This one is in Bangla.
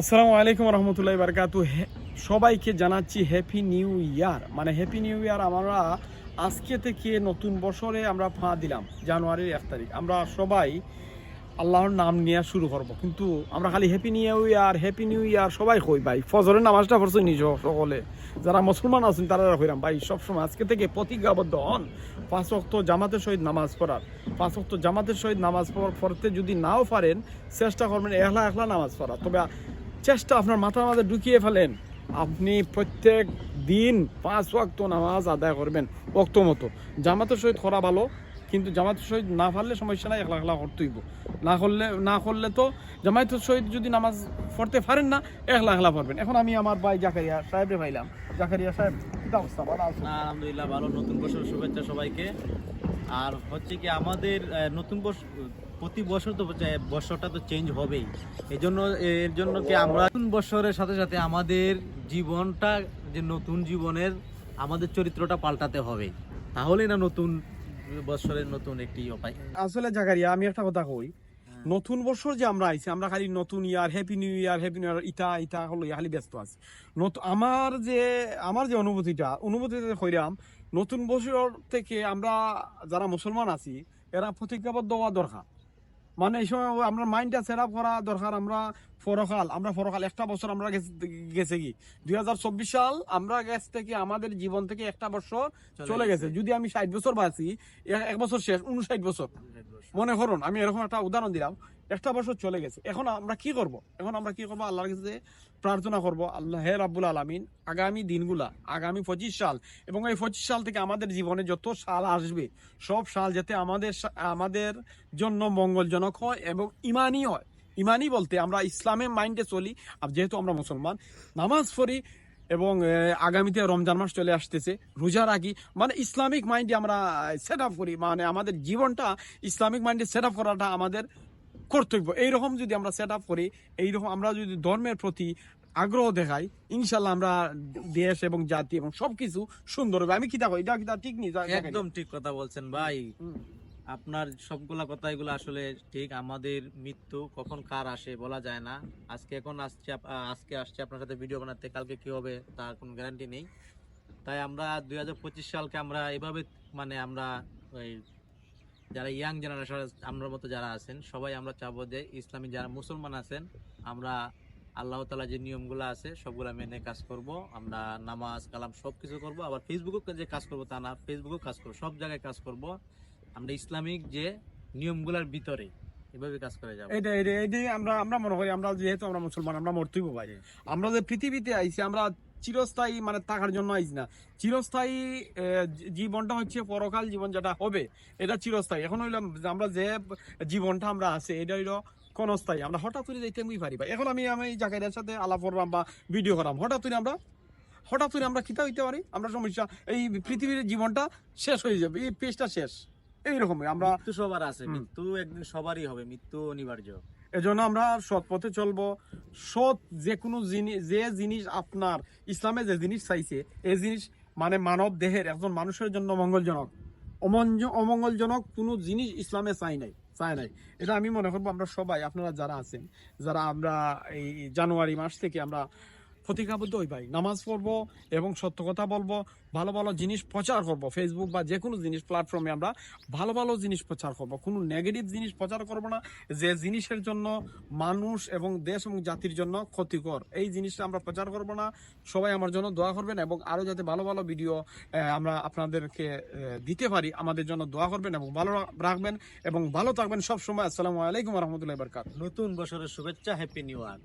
আসসালামু আলাইকুম রহমতুল্লাহ বারকাতু। সবাইকে জানাচ্ছি হ্যাপি নিউ ইয়ার মানে হ্যাপি নিউ ইয়ার আমরা আজকে থেকে নতুন বছরে আমরা ফা দিলাম, জানুয়ারির এক তারিখ। আমরা সবাই আল্লাহর নাম নিয়ে শুরু করব। কিন্তু আমরা খালি happy new year happy new year সবাই কই ভাই? ফজরের নামাজটা পড়ছে নিজ সকলে? যারা মুসলমান আছেন তারা কইরাম, ভাই, সবসময় আজকে থেকে প্রতিজ্ঞাবদ্ধ হন। পাঁচ অক্ত জামাতের সহিত নামাজ পড়ার। পাঁচ অক্ত জামাতের সহিত নামাজ পড়- পড়তে যদি নাও পারেন, চেষ্টা করবেন একলা একলা নামাজ পড়া তবে চেষ্টা আপনার মাথার মাঝে ঢুকিয়ে ফেলেন। আপনি প্রত্যেক দিন পাঁচ ওয়াক্ত নামাজ আদায় করবেন, ওক্ত মতো। জামাতের সহিত করা ভালো, কিন্তু জামাতের সহিত না পারলে সমস্যা নাই একলা একলা করতেইব না করলে না করলে তো জামায়াতের সহিত যদি নামাজ পড়তে পারেন না একলা একলা পড়বেন। এখন আমি আমার ভাই জাকারিয়া সাহেবরে ভাইলাম জাকারিয়া সাহেব? আলহামদুলিল্লাহ, ভালো। নতুন বছর শুভেচ্ছা সবাইকে। আর হচ্ছে কি, আমাদের নতুন বছর প্রতি বছর তো বছরটা তো চেঞ্জ হবেই। এই জন্য এর জন্য কি আমরা নতুন বছরের সাথে সাথে আমাদের জীবনটা যে নতুন জীবনের আমাদের চরিত্রটা পাল্টাতে হবে। তাহলেই না নতুন বছরের নতুন একটি উপায়। আসলে জাকারিয়া আমি একটা কথা কই। নতুন বছর যে আমরা আইছি আমরা খালি নতুন year happy new year happy new year ইটা ইটা হলো খালি ব্যস্ত আছি। আমার যে আমার যে অনুভূতিটা অনুভূতিতে কইরাম নতুন বছর থেকে আমরা যারা মুসলমান আছি এরা প্রতিজ্ঞাবদ্ধ হওয়া দরকার। মানে এই সময় আমরা মাইন্ডটা সেট আপ করা দরকার আমরা ফরকাল আমরা ফরকাল। একটা বছর আমরা গেছে- কি? দুই হাজার চব্বিশ সাল আমরা গেছ থেকে আমাদের জীবন থেকে একটা বছর চলে গেছে। যদি আমি ষাট বছর বাঁচি এক বছর শেষ উনষাট বছর। মনে করুন আমি এরকম একটা উদাহরণ দিলাম। একটা বছর চলে গেছে। এখন আমরা কি করব? এখন আমরা কি করব? আল্লাহর কাছে প্রার্থনা করব, আল্লাহ, হে রাব্বুল আলামিন, আগামী দিনগুলা, আগামী পঁচিশ সাল এবং এই পঁচিশ সাল থেকে আমাদের জীবনে যত সাল আসবে, সব সাল যাতে আমাদের আমাদের জন্য মঙ্গলজনক হয় এবং ইমানই হয়। ইমানই বলতে আমরা ইসলামের মাইন্ডে চলি। আর যেহেতু আমরা মুসলমান, নামাজ পড়ি এবং আগামীতে রমজান মাস চলে আসতেছে, রোজা রাখি মানে ইসলামিক মাইন্ডে আমরা সেট আপ করি। মানে আমাদের জীবনটা ইসলামিক মাইন্ডে সেট আপ করাটা আমাদের কর্তব্য। এইরকম যদি আমরা সেট আপ করি এইরকম আমরা যদি ধর্মের প্রতি আগ্রহ দেখাই ইনশাল্লাহ আমরা দেশ এবং জাতি এবং সবকিছু সুন্দর হবে। আমি কিতা কই এটা কিতা ঠিক নেই? একদম ঠিক কথা বলছেন ভাই। আপনার সবগুলা কথা এগুলো আসলে ঠিক। আমাদের মৃত্যু কখন কার আসে বলা যায় না। আজকে এখন আসছে আজকে আসছে আপনার সাথে ভিডিও বানাতে কালকে কি হবে তার কোনো গ্যারান্টি নেই। তাই আমরা দু হাজার পঁচিশ সালকে আমরা এভাবে মানে আমরা ওই যারা ইয়াং জেনারেশন আমরা মতো যারা আছেন সবাই আমরা চাবো যে ইসলামী যারা মুসলমান আছেন আমরা আল্লাহ তালা যে নিয়মগুলো আছে সবগুলা মেনে কাজ করব। আমরা নামাজ কালাম সব কিছু করব। আবার ফেসবুকও যে কাজ করব তা না ফেসবুকও কাজ করব সব জায়গায় কাজ করব। আমরা ইসলামিক যে নিয়মগুলোর ভিতরে এভাবে কাজ করে যাব। এটা আমরা আমরা মনে করি আমরা যেহেতু আমরা মুসলমান আমরা মরতেইব ভাই। আমরা যে পৃথিবীতে আইছি আমরা চিরস্থায়ী মানে থাকার জন্য আইছি না। চিরস্থায়ী জীবনটা হচ্ছে পরকাল জীবন যেটা হবে এটা চিরস্থায়ী। এখন হইলাম আমরা যে জীবনটা আমরা আছে এটা হইল ক্ষণস্থায়ী। আমরা হঠাৎ করে যাইতে আমি পারি এখন আমি আমি এই জায়গাটার সাথে আলাপ করলাম বা ভিডিও করাম হঠাৎ করে আমরা হঠাৎ করে আমরা কিতা হইতে পারি? আমরা সমস্যা এই পৃথিবীর জীবনটা শেষ হয়ে যাবে এই পেজটা শেষ। এইরকমই আমরা সবার আছে মৃত্যু একদিন সবারই হবে মৃত্যু অনিবার্য। এজন্য আমরা সৎ পথে চলবো। সৎ যে কোনো জিনিস যে জিনিস আপনার ইসলামে যে জিনিস চাইছে, এই জিনিস মানে মানব দেহের একজন মানুষের জন্য মঙ্গলজনক। অমঞ্জ- অমঙ্গলজনক কোনো জিনিস ইসলামে চাই নাই, চায় নাই। এটা আমি মনে করব আমরা সবাই, আপনারা যারা আছেন, যারা আমরা এই জানুয়ারি মাস থেকে আমরা প্রতিজ্ঞাবদ্ধ হই ভাই। নামাজ পড়ব এবং সত্য কথা বলব, ভালো ভালো জিনিস প্রচার করব। ফেসবুক বা যে কোনো জিনিস প্ল্যাটফর্মে আমরা ভালো ভালো জিনিস প্রচার করব। কোনো নেগেটিভ জিনিস প্রচার করব না, যে জিনিসের জন্য মানুষ এবং দেশ এবং জাতির জন্য ক্ষতিকর। এই জিনিসটা আমরা প্রচার করব না। সবাই আমার জন্য দোয়া করবেন এবং আরও যাতে ভালো ভালো ভিডিও আমরা আপনাদেরকে দিতে পারি, আমাদের জন্য দোয়া করবেন এবং ভালো রাখবেন এবং ভালো থাকবেন সব সময় আসসালামু আলাইকুম রহমতুল্লাহ বরকাত নতুন বছরের শুভেচ্ছা হ্যাপি নিউ ইয়ার